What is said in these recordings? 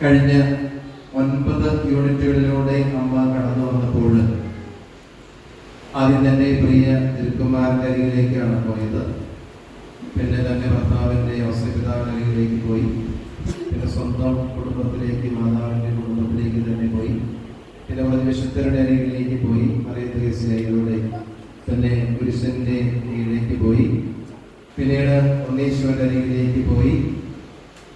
കഴിഞ്ഞ ഒൻപത് യൂണിറ്റുകളിലൂടെ അമ്മ കടന്നു വന്നപ്പോൾ ആദ്യം തന്നെ പ്രിയ തിരുക്കുമാരന്റെ അരികിലേക്കാണ് പോയത്. പിന്നെ തന്നെ ഭർത്താവിന്റെ ഔസ്യപിതാവിന്റെ അരികിലേക്ക് പോയി. പിന്നെ സ്വന്തം കുടുംബത്തിലേക്ക് മാതാവിന്റെ കുടുംബത്തിലേക്ക് തന്നെ പോയി. പിന്നെ വളരെ വിശുദ്ധരുടെ അരികിലേക്ക് പോയി. മറിയ ത്രേസ്യയുടെ തന്നെ പുരുഷന്റെ അരികിലേക്ക് പോയി. പിന്നീട് ഒന്നീശ്വരന്റെ അരികിലേക്ക് പോയി.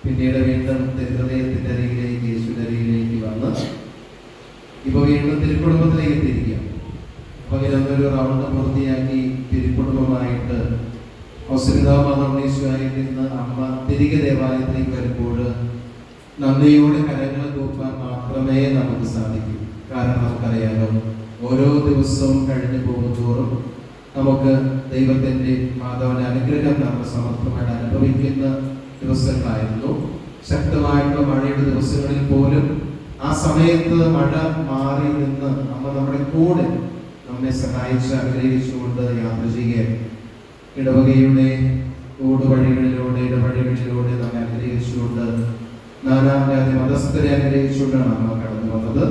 പിന്നീട് വീണ്ടും തിരുഹൃദയത്തിന്റെ അരികിലേക്ക് യേശുവിന്റെ അരികിലേക്ക് വന്ന് ഇപ്പോൾ വീണ്ടും തിരുക്കുടുംബത്തിലേക്ക് എത്തിയിരിക്കുക അപ്പോൾ ഇതൊന്നൊരു റൗണ്ട് പൂർത്തിയാക്കി തിരുക്കുടുംബമായിട്ട് ഔസരിതാമീശ്വരിൽ നിന്ന് അമ്മ തിരികെ ദേവാലയത്തിലേക്ക് വരുമ്പോൾ നന്ദിയോടെ കരങ്ങൾ തൂക്കാൻ മാത്രമേ നമുക്ക് സാധിക്കൂ. കാരണം നമുക്കറിയാലോ ഓരോ ദിവസവും കഴിഞ്ഞു പോകുന്തോറും നമുക്ക് ദൈവത്തിന്റെ മാതാവിന്റെ അനുഗ്രഹം നമ്മൾ സമർത്ഥമായിട്ട് അനുഭവിക്കുന്ന ദിവസങ്ങളായിരുന്നു. ശക്തമായിട്ടുള്ള മഴയുടെ ദിവസങ്ങളിൽ പോലും ആ സമയത്ത് മഴ മാറി നിന്ന് അമ്മ നമ്മുടെ കൂടെ നമ്മെ സഹായിച്ച് അനുഗ്രഹിച്ചുകൊണ്ട് യാത്ര ചെയ്യുകയായിരുന്നു ഇടവകയുടെ ഊടുവഴികളിലൂടെ ഇടവഴികളിലൂടെ നമ്മെ അനുഗ്രഹിച്ചുകൊണ്ട് നാനാജാതി മതസ്ഥരെ അനുഗ്രഹിച്ചുകൊണ്ടാണ് അമ്മ കടന്നു വന്നത്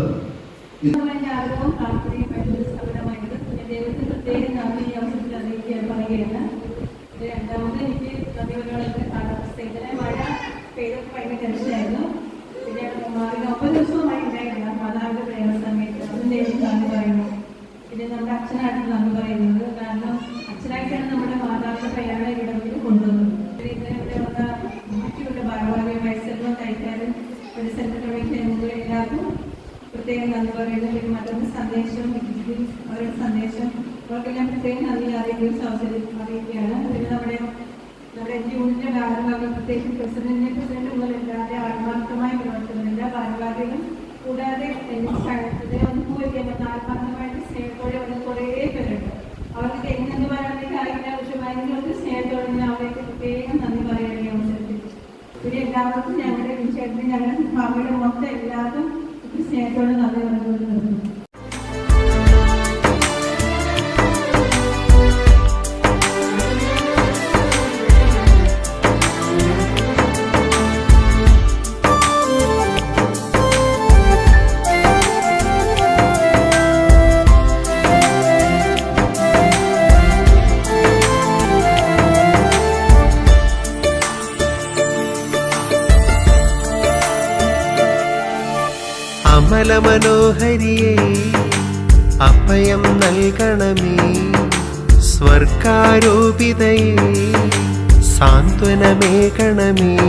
ആഗ്രഹവും പ്രാർത്ഥനയും വേണ്ടത് സഫലമായത് ഞാൻ ദൈവത്തിന് പ്രത്യേകം നന്ദി ഈ അവസരത്തിൽ അറിയിക്കാൻ പറയുകയാണ് ഇത് രണ്ടാമത് എനിക്ക് നദികളുടെ കാലാവസ്ഥ ഇന്നലെ മഴ പെയ്തൊക്കെ ഭയങ്കര ടെൻഷനായിരുന്നു പിന്നെ മാറി ഒമ്പത് ദിവസവുമായി ഉണ്ടായിരുന്ന മാതാവിന്റെ പ്രേമ സമയത്ത് അതും ദൈവം നന്ദി പറയുന്നു പിന്നെ നമ്മുടെ അച്ഛനായിട്ട് നമ്മൾ പറയുന്നത്. കാരണം അച്ഛനായിട്ടാണ് നമ്മുടെ മാതാവിന്റെ പ്രയാണ ഇടത്തിൽ കൊണ്ടുവന്നത്. ഇവിടെ വന്ന ബാക്കിയുള്ള ഭാരവാഹി മത്സരം കഴിക്കാനും ഒരു സെന്റർ കമ്മിറ്റി എല്ലാവർക്കും പ്രത്യേകം നന്ദി പറയുന്നു. പിന്നെ മറ്റൊരു സന്ദേശം അവരുടെ സന്ദേശം. അവർക്കെല്ലാം പ്രത്യേകം നന്ദി അറിയിക്കുന്ന അവസരം അറിയിക്കുകയാണ്. പിന്നെ നമ്മുടെ നമ്മുടെ ജൂണിന്റെ ഭാരവാഹി പ്രത്യേകിച്ച് പ്രസിഡന്റിനെ പ്രസിഡന്റ് മുതൽ എല്ലാവരുടെ ആത്മാർത്ഥമായ പ്രവർത്തനം. എല്ലാ ഭാരവാഹികളും കൂടാതെ ഒന്നും പോയി ആത്മാർത്ഥമായിട്ട് സ്നേഹത്തോടെ എങ്ങനെ പറയാനൊക്കെ അറിയില്ല. പക്ഷെ ഭയങ്കര സ്നേഹത്തോടെ ഞാൻ പ്രത്യേകം നന്ദി ഈ അവസരത്തിൽ പിന്നെ എല്ലാവർക്കും ഞങ്ങളുടെ ചേട്ടന് ഞങ്ങളുടെ ഭാവിയുടെ മൊത്തം എല്ലാവർക്കും സ്നേഹത്തോടെ നന്ദി നിർത്തുന്നു അമല മനോഹരിയെ അഭയം നൽകണമേ സ്വർഗാരോപിതയെ സാന്ത്വനമേ കണമേ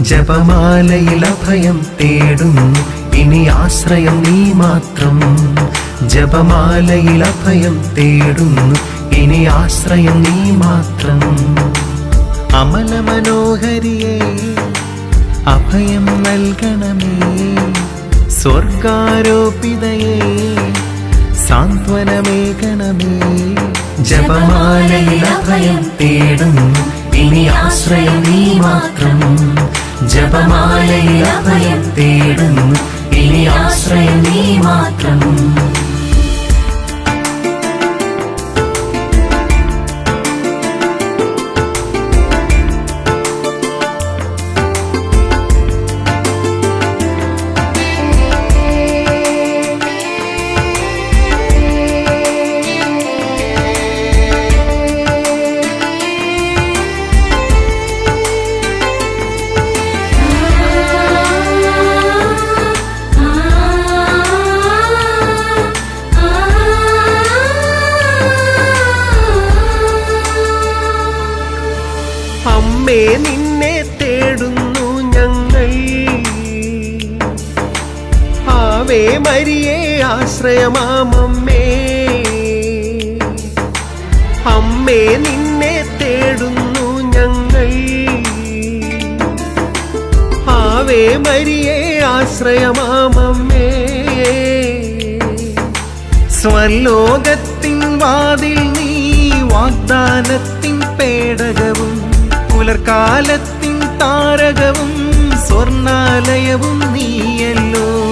ജപമാലയിൽ അഭയം തേടുന്നു ഇനി ആശ്രയം നീ മാത്രം. ജപമാലയിൽ അഭയം തേടുന്നു ഇനി ആശ്രയം നീ മാത്രം. അമല മനോഹരിയെ അഭയം നൽകണമേ. സ്വർഗാരോപിതയേ സാന്ത്വനമേകണമേ ജപമാലയിൽ അഭയം തേടുന്നു ഇനി ആശ്രയം നീ മാത്രം. ജപമാലയിൽ അഭയം തേടുന്നു ഇനി ആശ്രയം നീ മാത്രം. ആവേ മരിയേ ആശ്രയമാമമ്മേ. അമ്മേ നിന്നെ തേടുന്നു ഞങ്ങൾ. ആവേ മരിയേ ആശ്രയമാമമ്മേ. സ്വർലോകത്തിൻ വാതിൽ നീ വാഗ്ദാനത്തിൻ പേടകവും പുലർക്കാലത്തിൻ താരകവും സ്വർണാലയവും നീയല്ലോ.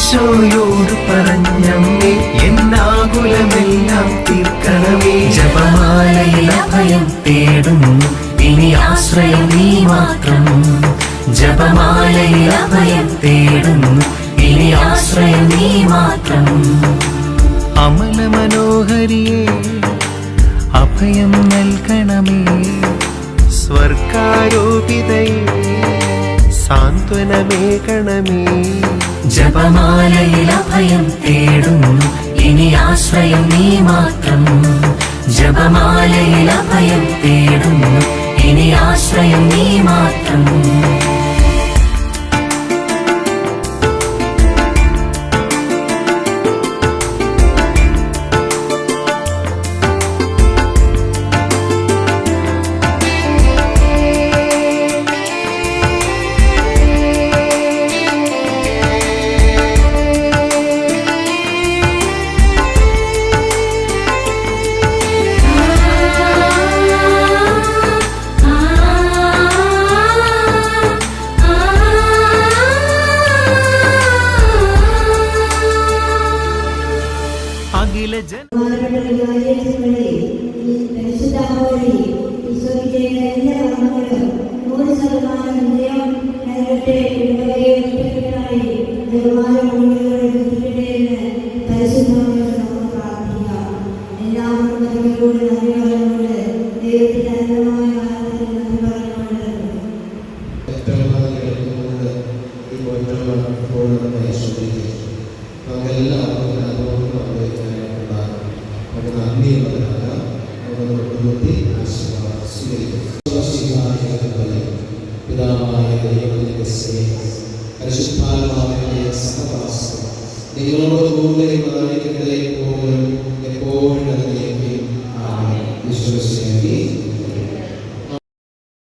ഈശോയോട് പറഞ്ഞമ്മേ എന്നാകുലമെല്ലാം തീർക്കണമേ. ജപമാലയിൽ അഭയം തേടുന്നു ഇനി ആശ്രയം നീ മാത്രം. ജപമാലയിൽ അഭയം തേടുന്നു ഇനി ആശ്രയം നീ മാത്രം. അമല മനോഹരിയെ അഭയം നൽകണമേ. സ്വർഗാരോപിതയെ സാന്ത്വനമേകണമേ. ജപമാലയിൽ അഭയം തേടുന്നു. ഇനി ആശ്രയം നീ മാത്രം. ജപമാലയിൽ അഭയം തേടുന്നു. ഇനി ആശ്രയം നീ മാത്രം. legend. പരിശുദ്ധാത്മാവിന്റെ സഹവാസം നിങ്ങളോട് കൂടുതൽ എപ്പോഴും അതിലേക്ക് വിശ്വസിക്കുകയും